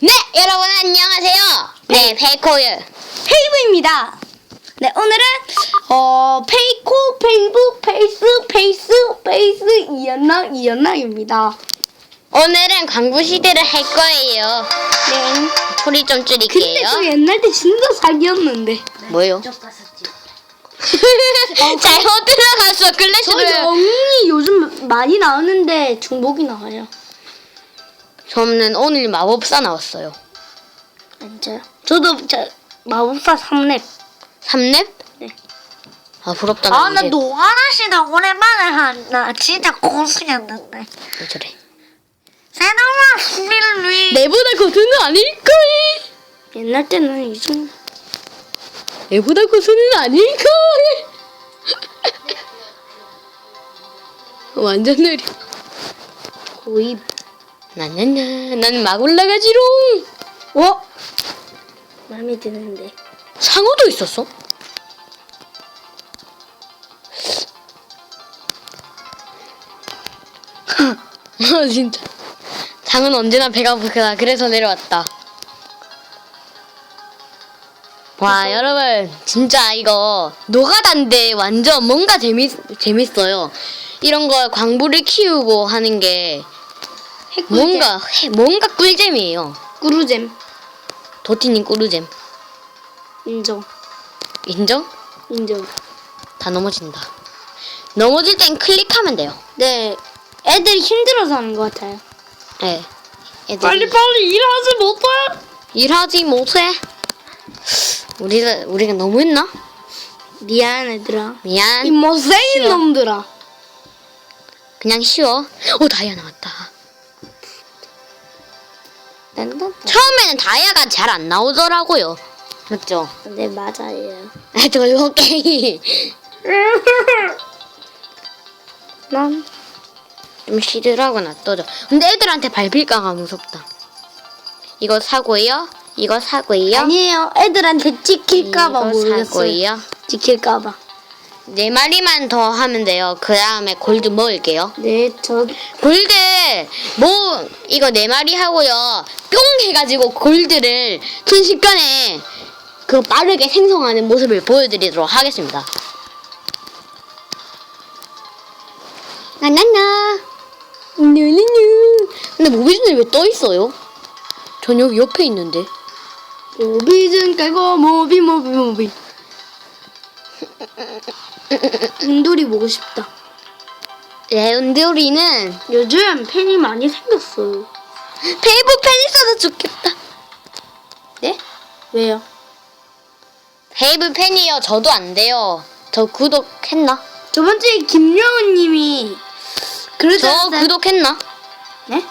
네, 여러분 안녕하세요. 네, 페이코유. 페이브입니다. 네, 오늘은 어 페이코, 페이브, 페이스, 페이스, 페이스 이연락, 이연락입니다. 오늘은 광부 시대를 할 거예요. 네. 소리 좀 근데 줄일게요. 저 옛날 때 진짜 사기였는데. 뭐요? 잘못 들어갔어. 저 클래시를. 영웅이 요즘 많이 나오는데 중복이 나와요. 저는 오늘 마법사 나왔어요. 진짜요? 저도 저 마법사 3렙. 3렙? 네. 아, 부럽다. 아, 나 이제. 노아라 씨는 오랜만에 한, 나 진짜 고수였는데. 왜 저래? 수비를 위. 내보다 고수는 아닐까? 옛날 때는 이 정도. 내보다 고수는 아닐까? 완전 느려. 거의 나나나, 나는 막 올라가지롱. 어? 마음에 드는데. 상어도 있었어? 아 진짜 장은 언제나 배가 부르다 그래서 내려왔다 와 여러분 진짜 이거 노가다인데 완전 뭔가 재밌, 재밌어요 이런 걸 광부를 키우고 하는 게 핵꿀잼. 뭔가 해- 뭔가 꿀잼이에요 꾸루잼 도티님 꿀잼 인정. 인정? 인정. 다 넘어진다. 넘어질 땐 클릭하면 돼요. 네. 애들이 힘들어서 하는 것 같아요. 예. 애들이 빨리 일하지 못해. 일하지 못해. 우리가 우리가 너무했나? 미안 얘들아. 이 미안. 못생긴. 놈들아. 그냥 쉬워. 오 다이아 나왔다. 처음에는 다이아가 잘 안 나오더라고요. 맞죠? 네 맞아요. 아 돌고갱이. 난좀 시들하고 놔둬줘. 근데 애들한테 밟힐까가 무섭다. 이거 사고요. 이거 사고요. 아니에요. 애들한테 찍힐까봐 이거 모르겠어요. 사고요. 찍힐까봐. 네 마리만 더 하면 돼요. 그 다음에 골드 먹을게요. 네, 저 골드 뭐 이거 네 마리 하고요. 뿅 해가지고 골드를 순식간에 그 빠르게 생성하는 모습을 보여드리도록 하겠습니다. 나나나 누누누 근데 모비준이 왜 떠 있어요? 전 여기 옆에 있는데. 모비즌 깔고 모비 모비 모비. 인돌이 보고 싶다. 레온드리는 요즘 팬이 많이 생겼어요. 페이브 팬 있어서 좋겠다. 네? 왜요? 페이브 팬이요. 저도 안 돼요. 저 구독했나? 저번 주에 김영은님이 그러지 저 않았어요? 구독했나? 네?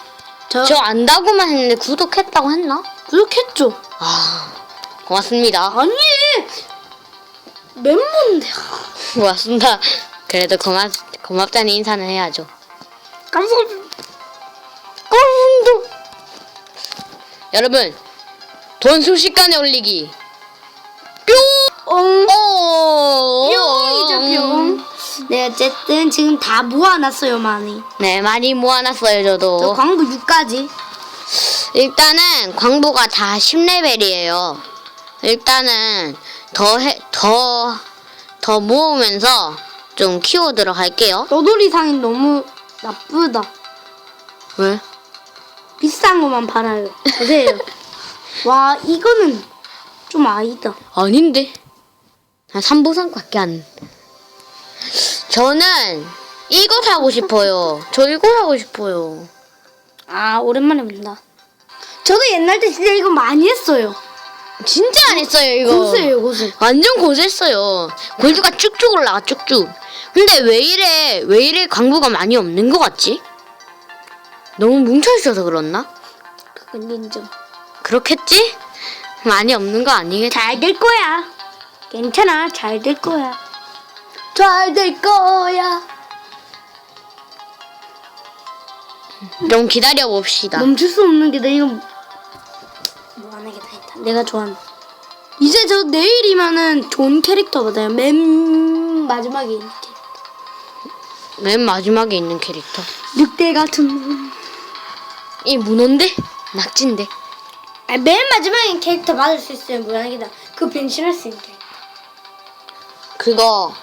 저, 저 안다고만 했는데 구독했다고 했나? 구독했죠. 아 고맙습니다. 아니 멤버인데 고맙습니다. 그래도 고맙 고맙다는 인사는 해야죠. 감사합니다. 꽁도 여러분 돈 순식간에 올리기 엉 뿅! 뿅이죠 뿅. 네 어쨌든 지금 다 모아놨어요 많이. 네 많이 모아놨어요 저 저도. 광고 6까지. 일단은 광부가 다 10레벨이에요. 일단은 더 해, 더, 더 모으면서 좀 키워드로 갈게요. 너돌이 상이 너무 나쁘다. 왜? 비싼 것만 팔아요. 보세요. 와 이거는 좀 아니다. 아닌데. 한 3보상 밖에 안. 저는 이거 사고 싶어요. 저 이거 사고 싶어요. 아 오랜만에 본다. 저도 옛날 때 진짜 이거 많이 했어요. 진짜 안 했어요, 이거. 고수예요 고수. 완전 고수했어요. 골드가 쭉쭉 올라가, 쭉쭉. 근데 왜 이래, 왜 이래 광부가 많이 없는 것 같지? 너무 뭉쳐 있어서 그렇나? 그건 인정. 그렇겠지? 많이 없는 거 아니겠지? 잘 될 거야. 괜찮아 잘 될 거야. 잘 될 거야. 좀 기다려 봅시다. 멈출 수 없는 게 했다. 내가 좋아하는. 이제 저 내일이면은 좋은 캐릭터 받아요. 맨 마지막에 있는 캐릭터. 맨 마지막에 있는 캐릭터. 늑대 같은 놈. 이 문어인데? 낙지인데? 아, 맨 마지막에 캐릭터 받을 수 있어요 무한하게다 그 변신할 수 있는 캐릭터 그거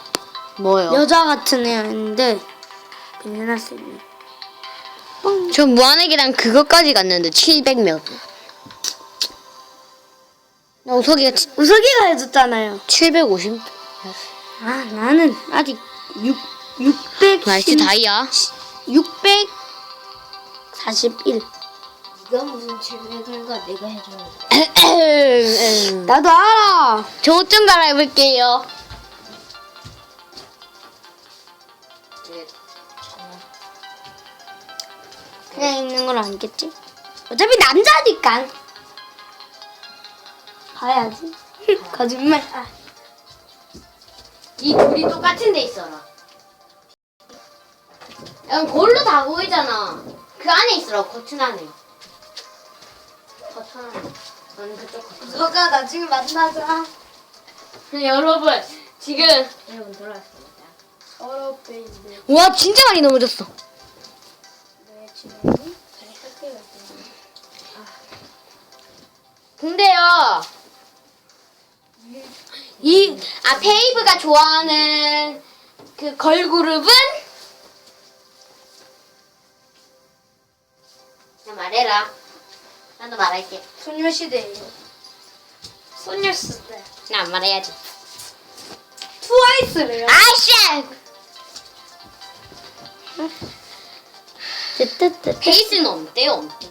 뭐요? 여자 같은 애였는데 변신할 수 있는 저 무한의 계단 그것까지 갔는데 700몇. 나 우석이가 치- 우석이가 해줬잖아요 750. 아 나는 아직 6 600 나이스 다이아. 641 네가 무슨 700을가 내가 해줬는데. 나도 알아 저 옷 좀 갈아입을게요. 그냥 있는 걸 아니겠지? 어차피 남자니까 봐야지 거짓말 아, 이 둘이 똑같은 데 있어라. 야, 골로 다 보이잖아. 그 안에 있어라, 거친 안에. 거친 안에. 너는 그쪽 거친 너가 나중에 만나자. 여러분, 지금. 여러분 돌아왔습니다. 베이비 와, 진짜 많이 넘어졌어. 내 할게요 근데요. 이, 아, 페이브가 좋아하는 그 걸그룹은? 나 말해라. 나도 말할게. 소녀시대예요 소녀시대 나 안 말해야지. 트와이스래요 아씨! 뜨뜨뜨 페이스는 없대요, 없대.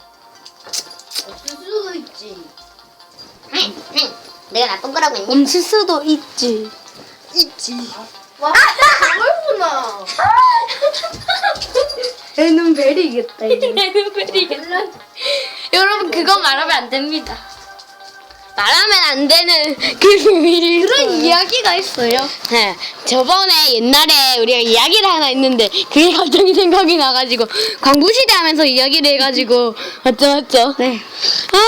없을 수도 있지. 내가 나쁜 거라고 했니? 없을 수도 있지 있지. 와, 얼구나. 애는 베리겠다 이거 여러분, 그거 말하면 안 됩니다. 말하면 안 되는 그 비밀이 그런 이야기가 있어요 네, 저번에 옛날에 우리가 이야기를 하나 했는데 그게 갑자기 생각이 나가지고 광부시대 하면서 이야기를 해가지고 맞죠 맞죠? 네 아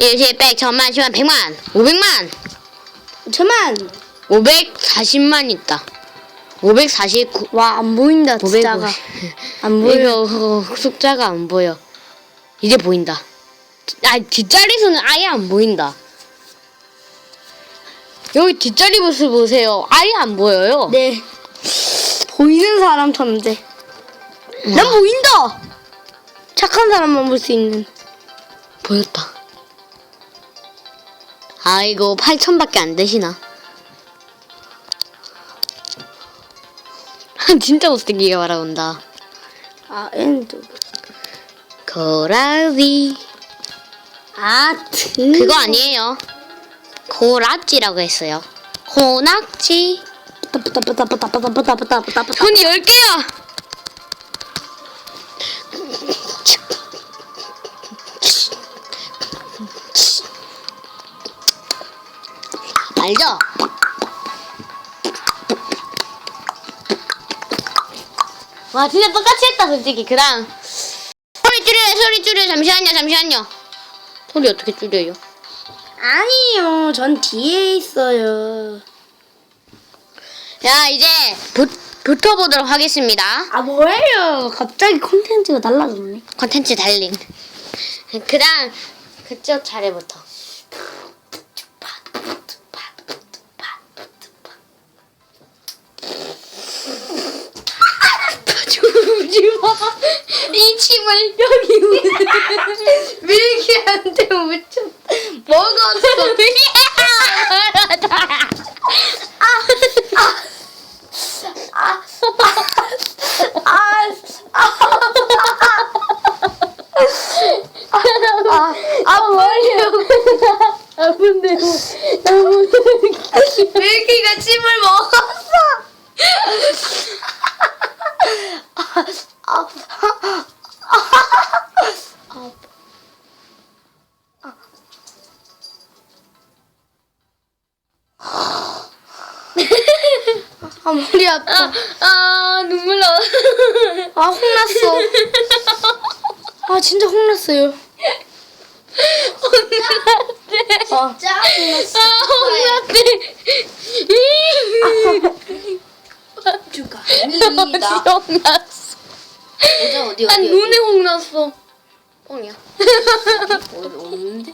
1, 100, 천만, 십만, 백만, 오백만, 저만 540만 있다. 549 와 안 보인다 숫자가. 550 안 보여. 이거 어, 숫자가 안 보여. 이제 보인다. 아 뒷자리 수는 아예 안 보인다. 여기 뒷자리 모습 보세요. 아예 안 보여요. 네. 보이는 사람처럼 돼. 난 보인다. 착한 사람만 볼 수 있는. 보였다 아이고 8천밖에 안 되시나? 진짜 못생기게 말아온다. 아 엔드 고라비 아 등. 그거 아니에요. 고락지라고 했어요. 고락지. 손이 10개야. 알죠? 와 진짜 똑같이 했다 솔직히 그 다음 소리 줄여요 소리 줄여요 잠시만요 잠시만요 소리 어떻게 줄여요? 아니요, 전 뒤에 있어요. 자 이제 붙, 붙어보도록 하겠습니다 아 뭐예요? 갑자기 콘텐츠가 달라졌네. 컨텐츠 달린 그 다음 그쪽 차례부터 이 침을 여기 밀키한테 묻혔. 먹었어. 아 머리요. 아픈데 너무 밀키가 침을 먹었어. 아 머리 아파. 아 눈물 나 아 혼났어. 아 진짜 혼났어요. 아, 짜. 아 혼났대 주가. 기억났어 예전 어디 어디 난 눈에 홍 났어. 뻥이야. 없는데?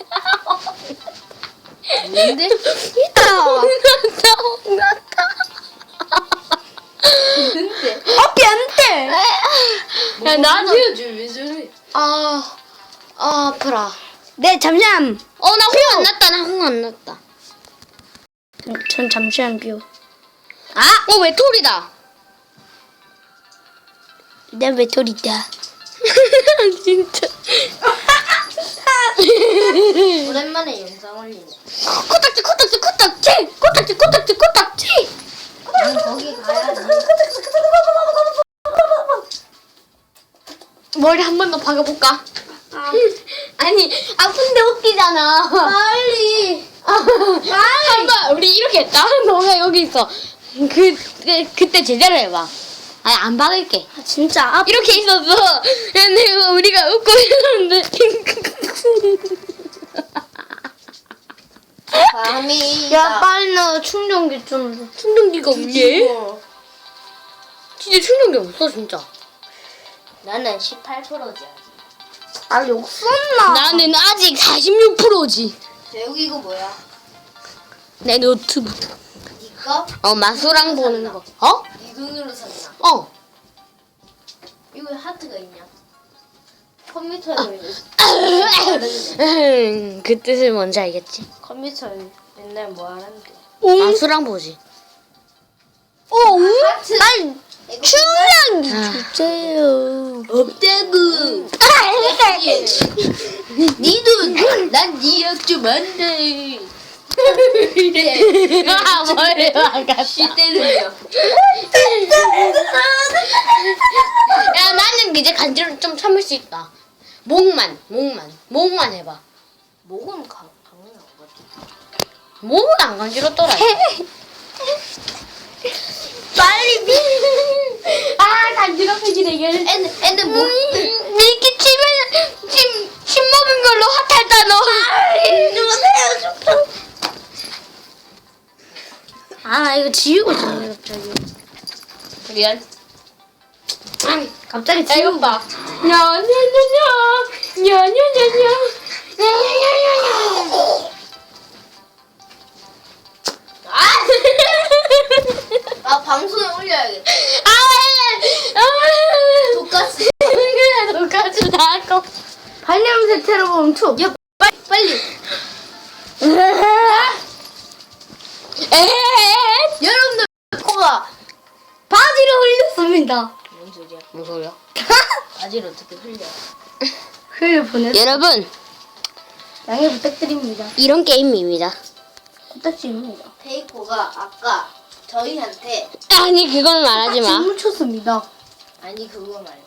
없는데? 있다. 홍 났다. 홍 났다. 어피 안돼. 야 나도. 아, 아 아프라. 네 잠시만. 어 나 홍 안 났다. 나 홍 안 났다. 전 잠시만 비워. 아, 어 외톨이다. 내 외톨이다. 진짜. 오랜만에 영상 올리네. 코딱지 코딱지 코딱지 코딱지 코딱지 코딱지. 머리 한 번 더 박아볼까? 아니 아픈데 웃기잖아. 빨리. 한 번 우리 이렇게 했다. 너가 여기 있어. 그, 그 그때 제대로 해봐. 아니 안 박을게. 아, 진짜 아 이렇게 있었어. 근데 우리가 웃고 있었는데. 밤이. 야 빨리 나 충전기 좀. 충전기가 없니? 진짜 충전기 없어 진짜. 나는 18%지. 아욕 썼나? 나는 아직 46%지. 여기 이거 뭐야? 내 노트북. 니 거? 어 마수랑 보는 거. 어? 니 돈으로 샀나? 어. 이거 하트가 있냐? 컴퓨터에 그 뜻을 뭔지 알겠지? 컴퓨터에 맨날 뭐 하는데? 마수랑 보지. 어? 하트. 아 니 충전기 아. 주세요. 없다고. 니돈 난니 역주 만데. 아 머리 막았다. 시대는요. 야 나는 이제 간지럼 좀 참을 수 있다. 목만, 목만, 목만 해봐. 목은 가, 당연히 안 가지. 목은 안 간지럽더라. 빨리 비. 아 간지럽혀지네 이게. 애는 애는 목. 이렇게 치면 침, 침 먹은 걸로 핫할다 너. 주세요 좀. 아나 이거 지우고 싶네 갑자기. 미안. 갑자기 야 이거 지우고. 봐. 냐냐냐냐 냐냐냐냐 냐냐냐냐. 아 방송에 올려야겠다. 아 왜? 아 왜? 독가스. 그래 똑같이 나고. 발냄새 테러 멈춰. 야 빨리 빨리. 에 여러분들 코가 바지를 흘렸습니다. 뭔 소리야? 무슨 소리야? 바지를 어떻게 흘려? 흘려 보내. 여러분 양해 부탁드립니다. 이런 게임입니다. 부탁드립니다. 페이코가 아까 저희한테 아니 그건 말하지 마. 못 쳤습니다. 아니 그거 말이야.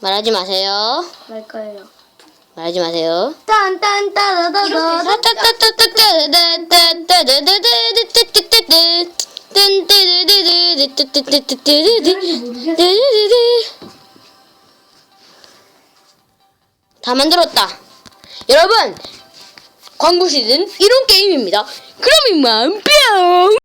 말하지 마세요. 말 거예요. 말하지 마세요. 딴딴따다다다. 다 만들었다. 여러분, 광고 시즌 이런 게임입니다. 그럼 이만 뿅!